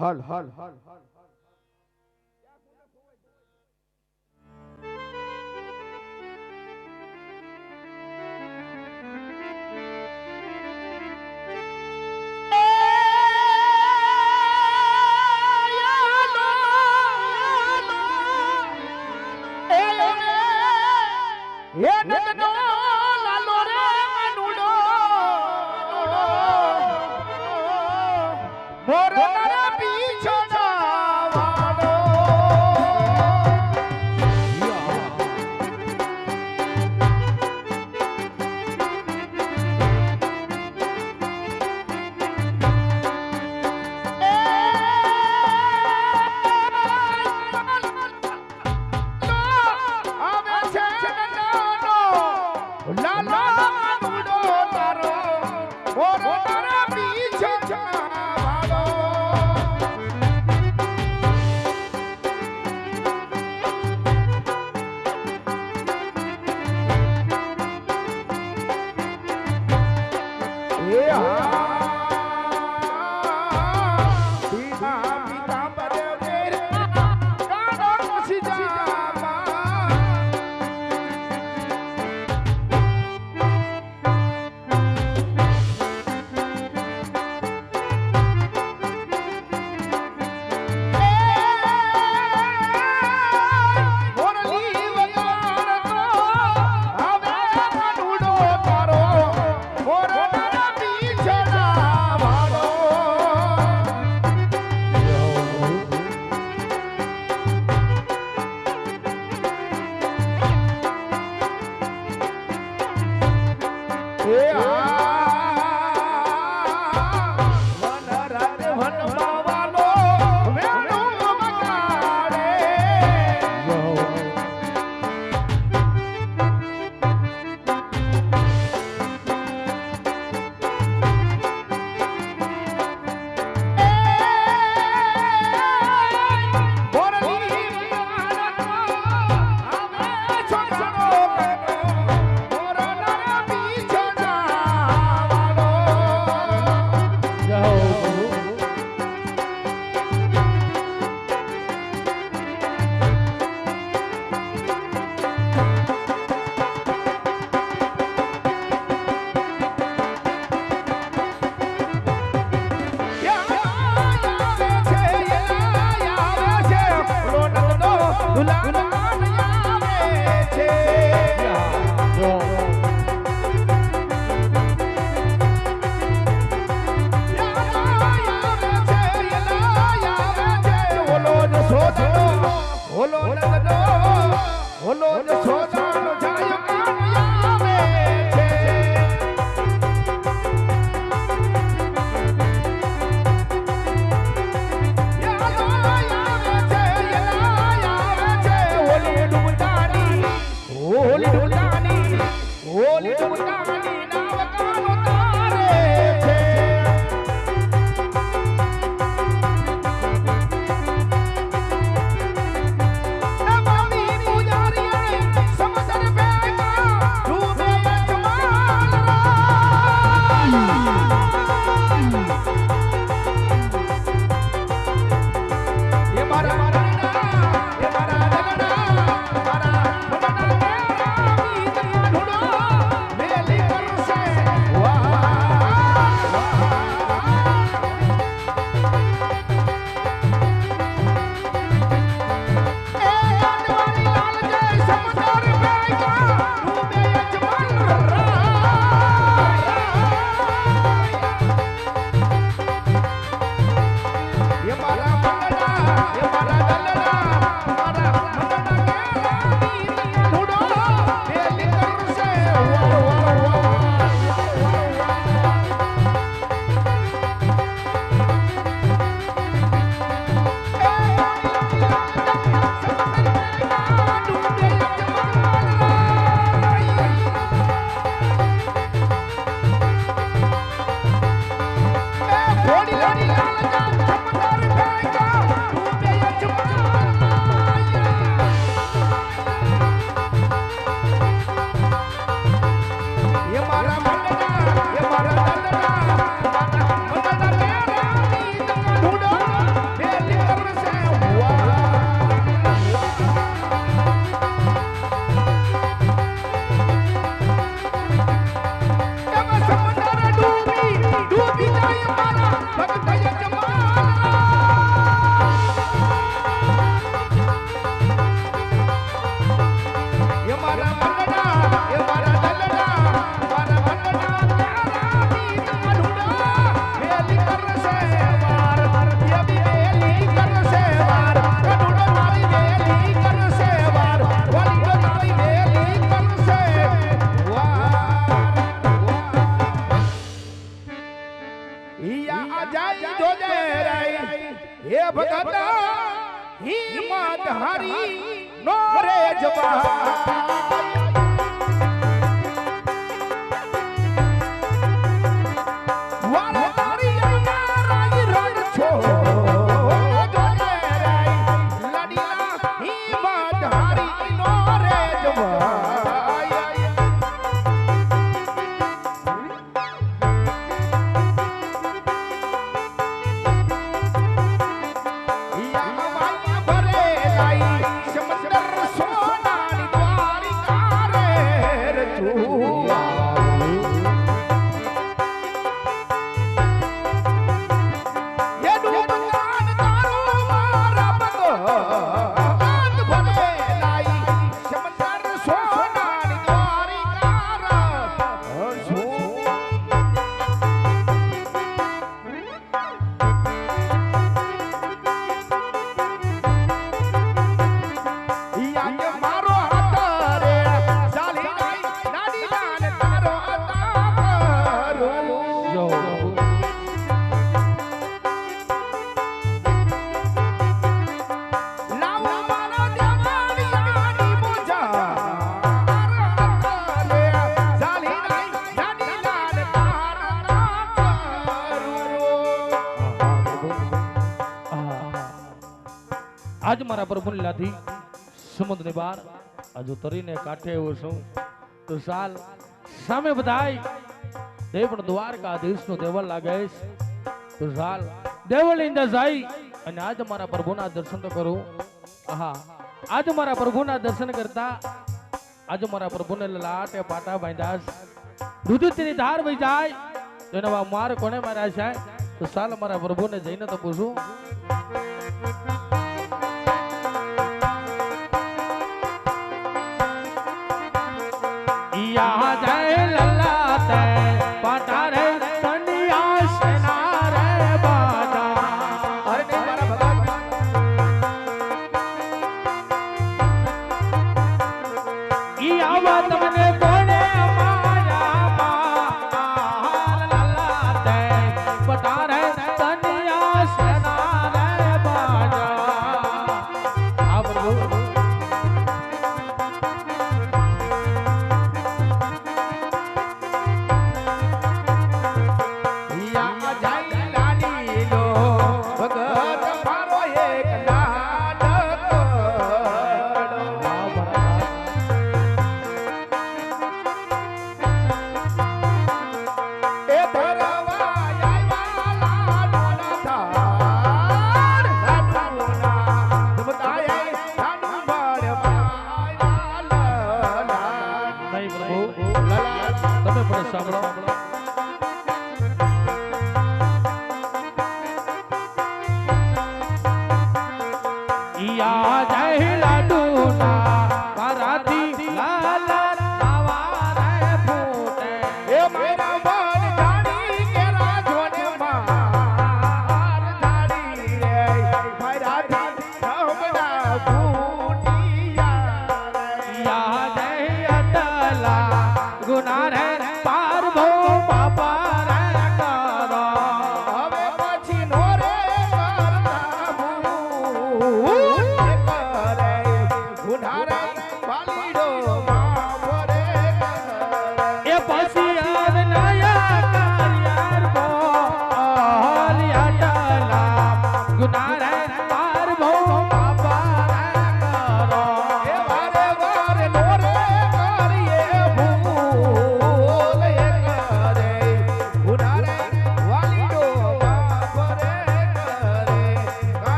હલ હલ હલ હલ નંદનો ઓલો નંદનો ઓલો Wow. 来了吗 રે મારા પ્રભુની લાધી સમુદ્રની બહાર હજુ તરીને કાંઠે એવો છું તો સાલ સામે બધાય તે પણ દ્વારકાધીશનો દેવળ લાગે છે. તો સાલ દેવળની અંદર જાય અને આજ મારા પ્રભુના દર્શન તો કરું હા આજ મારા પ્રભુના દર્શન કરતા આજ મારા પ્રભુને લાટે પાટા બાંધ્યા. રુધિરની ધાર વહી જાય, તો એના માર કોને માર્યા છે તો સાલ મારા પ્રભુને જઈને તો પૂછું યા જય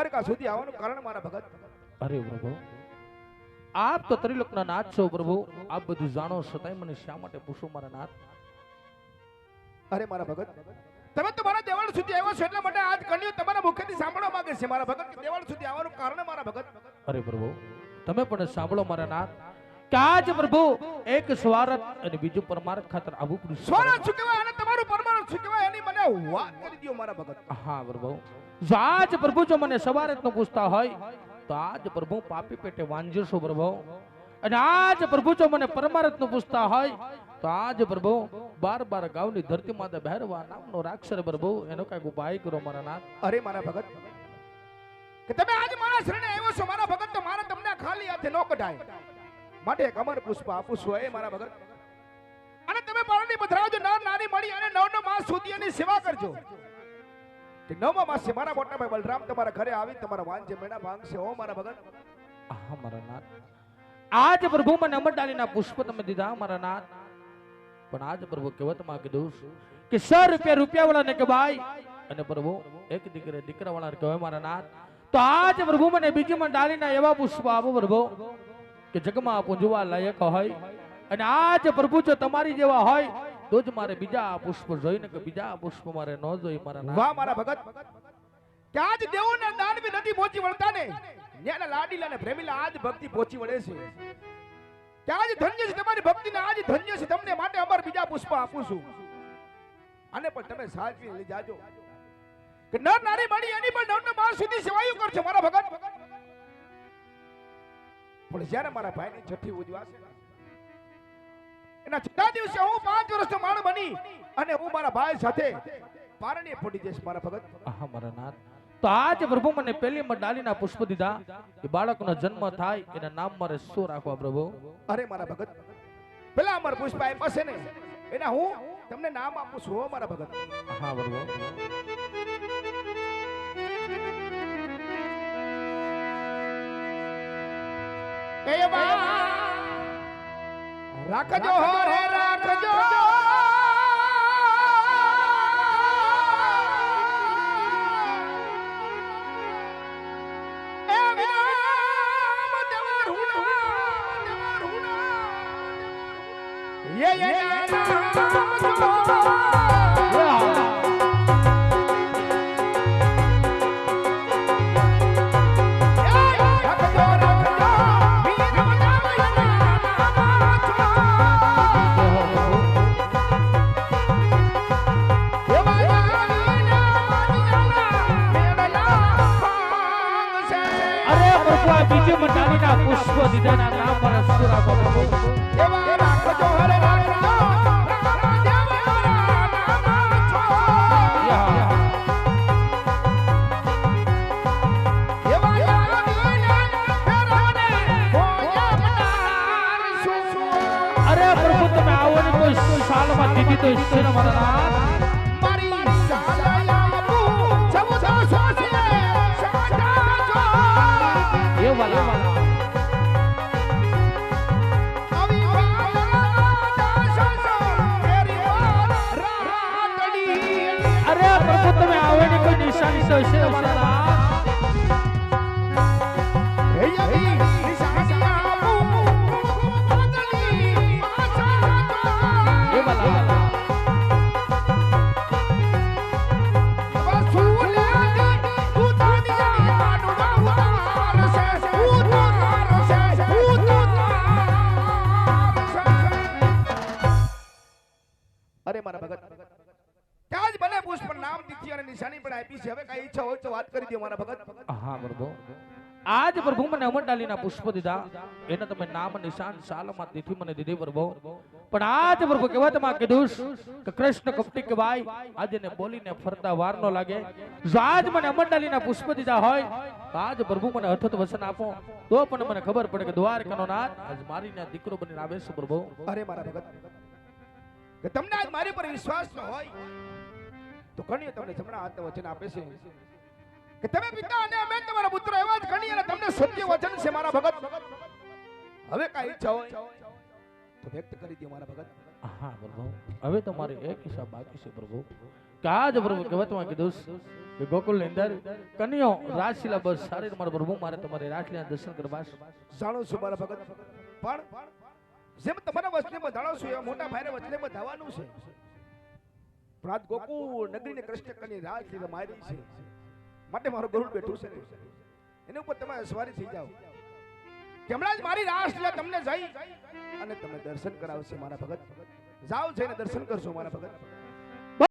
દ્વારકા સુધી આવવાનું કારણ મારા ભગત. અરે પ્રભુ આપ તો ત્રિલોકના નાથ છો પ્રભુ. આપ બધું જાણો છતાંય મને શા માટે પૂછો મારા નાથ? અરે મારા ભગત તમે તો મારા દેવળ સુધી આવ્યા છો એટલા માટે આજ કન્યો તમારા મુખેથી સાંભળવા માંગે છે મારા ભગત કે દેવળ સુધી આવવાનું કારણ મારા ભગત? અરે પ્રભુ તમે પણ સાંભળો મારા નાથ. કાજ આજ પ્રભુ એક સ્વાર્થ અને બીજું પરમાર્થ ખાતર આવું છે. શું કહેવાય? અને તમારું પરમાર્થ શું કહેવાય? એની મને વાત કરી દો મારા ભગત. હા પ્રભુ. જો આજ પ્રભુ જો મને સવારે જ પૂછતા હોય, તો આજ પ્રભુ પાપી પેટે વાંજ્યો પ્રભુ. અને આજ પ્રભુ જો મને પરમારત પૂછતા હોય, તો આજ પ્રભુ બાર બાર ગાવની ધરતી માતા બહેરવા નામનો રાક્ષર પ્રભુ, એનો કંઈક ઉપાય કરો મારા નાથ. અરે મારા ભગત, કે તમે આજ મારા શરણે આવ્યો છો, મારા ભગત, તો મારા તમને ખાલી હાથે ન કઢાય. માટે એક અમર પુષ્પ આપું છું એ મારા ભગત. અને તમે પારણી પધરાવજો, નર નારી મળી અને નવ નવ માસ સુધી એની સેવા કરજો. નવમા માસે, મારા મોટા ભાઈ બલરામ, તમારા ઘરે આવી, તમારા વાંજે મેણા ભાંગશે. હો, મારા ભગત. હા મારા નાથ. આજ પ્રભુ મને અમરડાલીના પુષ્પ તમે દીધા, મારા નાથ. પણ આજ પ્રભુ કહેવતમાં કીધું કે સો રૂપિયા રૂપિયા વાળાને કે ભાઈ, અને પ્રભુ એક દીકરે દીકરા વાળાને કહેવાય, મારા નાથ. તો આજ પ્રભુ મને બીજી માં ડાલીના એવા પુષ્પ આપો, પ્રભુ, કે જગમાં પૂંજવા લાયક હોય. અને આજ પ્રભુ જો તમારી જેવા હોય તો જ મારે બીજા પુષ્પ જોઈને કે બીજા પુષ્પ મારે ન જોઈ મારા વાહ, મારા ભગત. ક્યાં જ દેવો ને દાનવી નથી પહોંચી વળતા ને. ન્યાના લાડીલા ને પ્રેમીલા આજ ભક્તિ પહોંચી વળે છે. ક્યાં જ ધન્ય છે તમારી ભક્તિ ને આજ ધન્ય છે. તમને માટે અમાર બીજા પુષ્પ આપું છું. આને પણ તમે સાચવી લઈ જાજો. કે નર નારી મળી એની પણ નવ માસ સુધી સેવાયું કરજો, મારા ભગત. પણ જ્યારે મારા ભાઈની છઠ્ઠી ઉજવાશે એના છેલ્લા દિવસે હું પાંચ વર્ષનો માણ બની અને હું મારા ભાઈ સાથે પારણીએ ફૂટી જઈશ મારા ભગત. હા મારા નાથ. તો આજે પ્રભુ મને પેલી ડાલીના પુષ્પ દીધા. એ બાળકનો જન્મ થાય એના નામ મારે શું રાખવા પ્રભુ? અરે મારા ભગત પેલા અમાર પુષ્પ આપ્યા પાસે ને એના હું તમને નામ આપું છું હો મારા ભગત. હા પ્રભુ. રાખજો હો રે રાખજો એ વિરામ દેવર ડાલીના પુષ્પ દીધા એના નામ પ્રભુ, તમે આવો ને કોઈ સાલમાં દીધી તો ઈશ્વર મારા વાત કરી દે મારા ભગત. હા પ્રભુ આજ પ્રભુ મને અમરડાલીના પુષ્પ દીધા. એને તમે નામ નિશાન સાલમાં તિથિ મને દીધી પ્રભુ પણ આજ પ્રભુ કહેવતમાં કીધું કે કૃષ્ણ કપટી કે ભાઈ આજે ને બોલીને ફરતા વાર નો લાગે. જો આજ મને અમરડાલીના પુષ્પ દીધા હોય આજ પ્રભુ મને અથત વચન આપો. તો પણ મને ખબર પડે કે દ્વારકાનો નાથ આજ મારીને દીકરો બની આવે છે પ્રભુ અરે મારા ભગત કે તમને આજ મારી પર વિશ્વાસ ન હોય તો કણીએ તમને જમણા હાથ વચન આપે છે. કે તમે પિતા અને અમે તમારા પુત્ર એવા જ ગણી અને તમને સત્ય વચન છે મારા ભગત. હવે કાંઈ ઈચ્છા હોય તો વ્યક્ત કરી દે મારા ભગત. હા પ્રભુ. હવે તો મારે એક હિસાબ બાકી છે પ્રભુ. કે આજ પ્રભુ કહેવતમાં કીધું કે ગોકુલની અંદર કન્યો રાજશીલા બસ સારી મારા પ્રભુ મારે તમારે રાજલીના દર્શન કરવા જાણો છું મારા ભગત. પણ જેમ તમારા વચનેમાં જાણો છું એવા મોટા ભાઈને વચનેમાં જવાનું છે. પ્રાત ગોકુળ નગરીને કૃષ્ણ કની રાજલીલા મારી છે. માટે મારો ગરુડ બેઠું છે. એની ઉપર તમે સવારી થઈ જાઓ. હમણાં જ મારી રાસ લે, તમને જઈ. અને તમને દર્શન કરાવશે મારા ભગત. જાઓ જઈને દર્શન કરશો મારા ભગત.